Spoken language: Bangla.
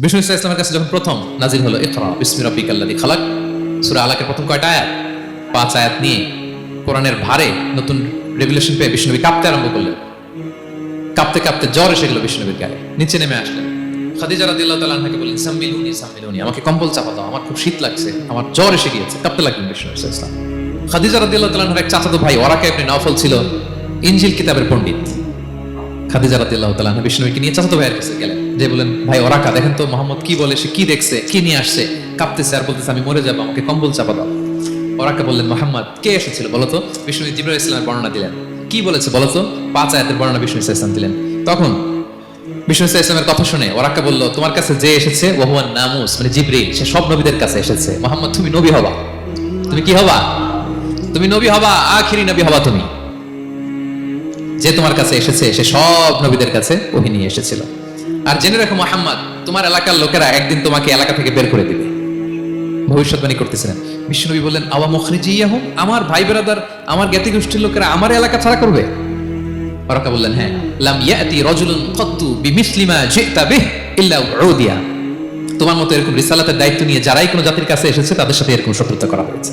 বিষ্ণু ইসলাম ইসলামের কাছে যখন প্রথম নাজির হলো, ইকরা, বিসমি খালাক, সূরা আলাকের প্রথম কয়টা আয়াত? পাঁচ আয়াত নিয়ে কোরআনের ভারে নতুন রেগুলেশন পেয়ে বিষ্ণুবী কাঁপতে আরম্ভ করলেন। কাঁপতে কাঁপতে জ্বর এসে গেল বিষ্ণুবীর গায়ে। নিচে নেমে আসলেন। খাদিজা রাদিয়াল্লাহু তাআলা আনহাকে বললেন, সাম্মিলুনি সাম্মিলুনি, আমাকে কম্বল চাপা দাও, আমার খুব শীত লাগছে, আমার জ্বর এসে গিয়েছে, কাঁপতে লাগলেন বিষ্ণু ইসলাম খাদিজা রাদিয়াল্লাহু তাআলা আনহার এক চাচাতো ভাই ওরাকে আপনি নওফল ছিল ইনজিল কিতাবের পণ্ডিত। খাদিজা নিয়ে চাচাতো ভাইয়ের কাছে গেলেন। যে বলেন ভাই ওরাকা দেখেন তো মোহাম্মদ কি বলে, সে কি দেখছে, কি নিয়ে আসছে? কাঁপতেছে আর বলতেছে, আমি মরে যাব, আমাকে কম্বল চাপা দাও। ওরাকা বললেন, মোহাম্মদ, কে এসেছিল বিষ্ণু ইসলামের বর্ণনা দিলেন। কি বলেছে বলতো পাঁচ আয়াতের বর্ণনা বিষ্ণু ইসলাম দিলেন। তখন বিষ্ণু ইসলামের কথা শুনে ওরাকা বলল, তোমার কাছে যে এসেছে ওহুয়ান নামুস মানে জিবরিল সে সব নবীদের কাছে এসেছে। মোহাম্মদ, তুমি নবী হবা। তুমি কি হবা? তুমি নবী হবা, আখিরি নবী হবা তুমি। যে তোমার কাছে এসেছে, সে সব নবীদের কাছে ওহি নিয়ে এসেছিল। আর জেনে রাখো মোহাম্মদ, তোমার এলাকার লোকেরা একদিন তোমাকে এলাকা থেকে বের করে দিবে। ভবিষ্যৎবাণী করতেছিলেন। বিষ্ণুনবী বললেন, আওয়া মুখরিজিয়াহ আমার ভাই বেরাদার, আমার জ্ঞাতি গোষ্ঠীর লোকেরা আমার এলাকা ছাড়া করবে? ওরাকা বললেন হ্যাঁ লাম ইয়াতি রাজুলুন কত্তু বিমিসলিমা জিতা ইল্লা উদিয়া তোমার মতো এরকম রিসালাতের দায়িত্ব নিয়ে যারাই কোনো জাতির কাছে এসেছে, তাদের সাথে এরকম শত্রুতা করা হয়েছে।